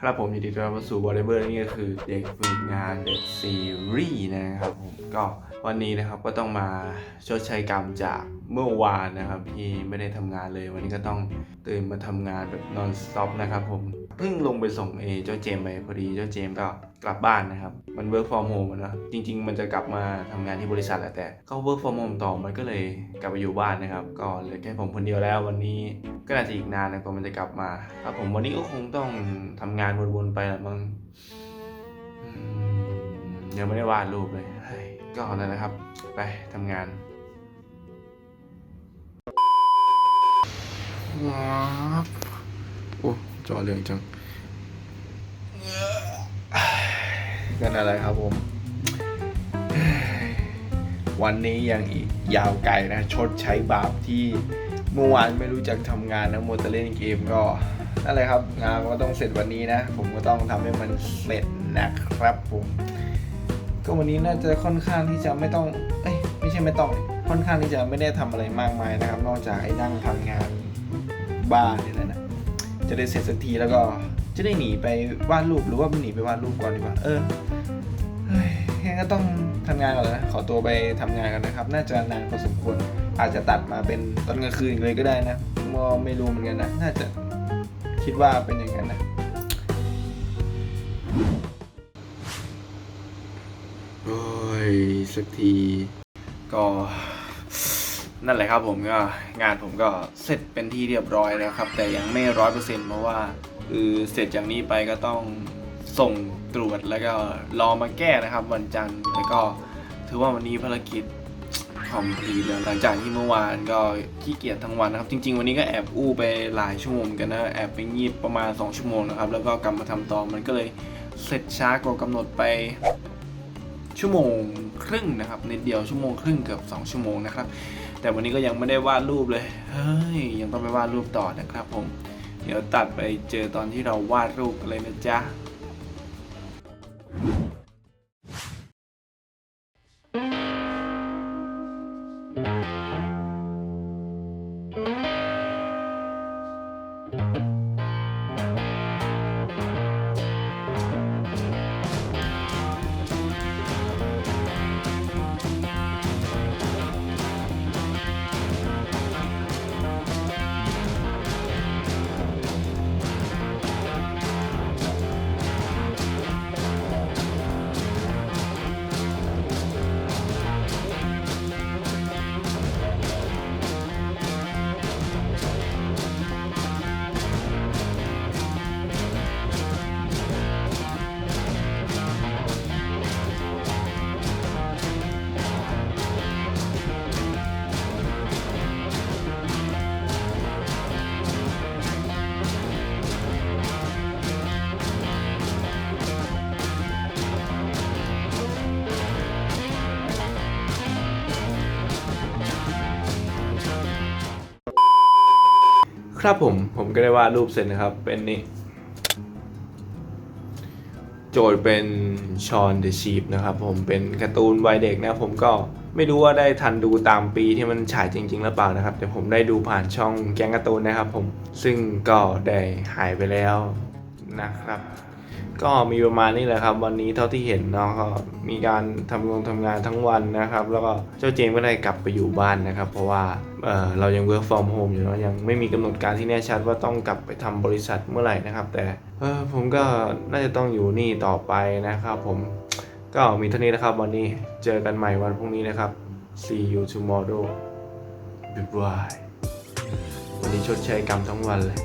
ครับผมยินดีต้อนรับสู่บอลเบอร์นี่ก็คือเด็กฝึกงานเด็กซีรีส์นะครับผมก็ วันนี้นะครับก็ต้องมาชดใช้กรรมจากเมื่อวานนะครับที่ไม่ได้ทำงานเลย วันนี้ก็ต้องตื่นมาทำงานแบบ non stop นะครับผมเพิ่งลงไปส่งเอเจ้าเจมไปพอดีเจ้าเจมก็กลับบ้านนะครับ มัน work from home อะนะจริง ๆ มันจะกลับมาทำงานที่บริษัทแหละแต่ก็ work from home ต่อมันก็เลยกลับไปอยู่บ้านนะครับ ก็เหลือแค่ผมคนเดียวแล้ว วันนี้ก็น่าจะอีกนานนะกว่ามันจะกลับมาครับผมวันนี้ก็คงต้องทำงานวนๆไปละมั้งยังไม่ได้วาดรูปเลย ก็นั่นะครับ ไปทำงานว้าวโอ้จอเหลืองจังกันอะไรครับผม วันนี้ยังอีกยาวไกลนะ ชดใช้บาปที่เมื่อวานไม่รู้จักทำงานนะโมัวแต่เล่นเกมก็นั่นแหละครับ งานก็ต้องเสร็จวันนี้นะ ผมก็ต้องทำให้มันเสร็จนะครับผม ก็วันนี้น่าจะค่อนข้างที่จะไม่ต้อง เอ้ยไม่ใช่ไม่ต้อง ค่อนข้างที่จะไม่ได้ทำอะไรมากมายนะครับ นอกจากไอ้นั่งทำงานบ้านนี่แหละนะ จะได้เสร็จสักทีแล้วก็จะได้หนีไปวาดรูปหรือว่าหนีไปวาดรูปก่อนดีกว่า เออเฮ้ยงั้นก็ต้องทำงานก่อนแล้วนะขอตัวไปทำงานกันนะครับ น่าจะนานพอสมควร อาจจะตัดมาเป็นตอนกลางคืนเลยก็ได้นะก็ไม่รู้เหมือนกันนะ น่าจะคิดว่าเป็นอย่างนั้นนะ ยสักทีก็นั่นแหละครับผมก็งานผมก็เสร็จเป็นที่เรียบร้อยแล้วครับ แต่ยังไม่ร้อยเปอร์เซ็นต์เพราะว่าคือเสร็จจากนี้ไปก็ต้องส่งตรวจแล้วก็รอมาแก้นะครับ วันจันทร์แล้วก็ถือว่าวันนี้ภารกิจคอมพลีทแล้วหลังจากที่เมื่อวานก็ขี้เกียจทั้งวันนะครับ จริง ๆ วันนี้ก็แอบอู้ไปหลายชั่วโมงกันนะแอบไปงีบประมาณ 2 ชั่วโมงนะครับแล้วก็กลับมาทำต่อมันก็เลยเสร็จช้ากว่ากำหนดไป ชั่วโมงครึ่งนะครับนิดเดียวชั่วโมงครึ่งเกือบ 2 ชั่วโมงนะครับ แต่วันนี้ก็ยังไม่ได้วาดรูปเลยเฮ้ยยังต้องไปวาดรูปต่อนะครับผม เดี๋ยวตัดไปเจอตอนที่เราวาดรูปกันเลยนะจ๊ะ ครับผมผมก็ได้วาดรูปเสร็จนะครับ เป็นนี่โจทย์เป็นชอนเดอะชีฟนะครับผมเป็นการ์ตูนวัยเด็กนะผมก็ไม่รู้ว่าได้ทันดูตามปีที่มันฉายจริง ๆ หรือเปล่านะครับ แต่ผมได้ดูผ่านช่องแก๊งการ์ตูนนะครับผมซึ่งก็ได้หายไปแล้วนะครับ ก็มีประมาณนี้แหละครับ วันนี้เท่าที่เห็นเนาะก็มีการทำงานทำงานทั้งวันนะครับ แล้วก็เจ้าเจมส์ก็ได้กลับไปอยู่บ้านนะครับ เพราะว่าเออเรายัง work from home อยู่เนาะยังไม่มีกำหนดการที่แน่ชัดว่าต้องกลับไปทำบริษัทเมื่อไหร่นะครับ แต่ผมก็น่าจะต้องอยู่นี่ต่อไปนะครับ ผมก็มีเท่านี้นะครับ วันนี้เจอกันใหม่วันพรุ่งนี้นะครับ see you tomorrow bye bye วันนี้ชดใช้กรรมทั้งวันเลย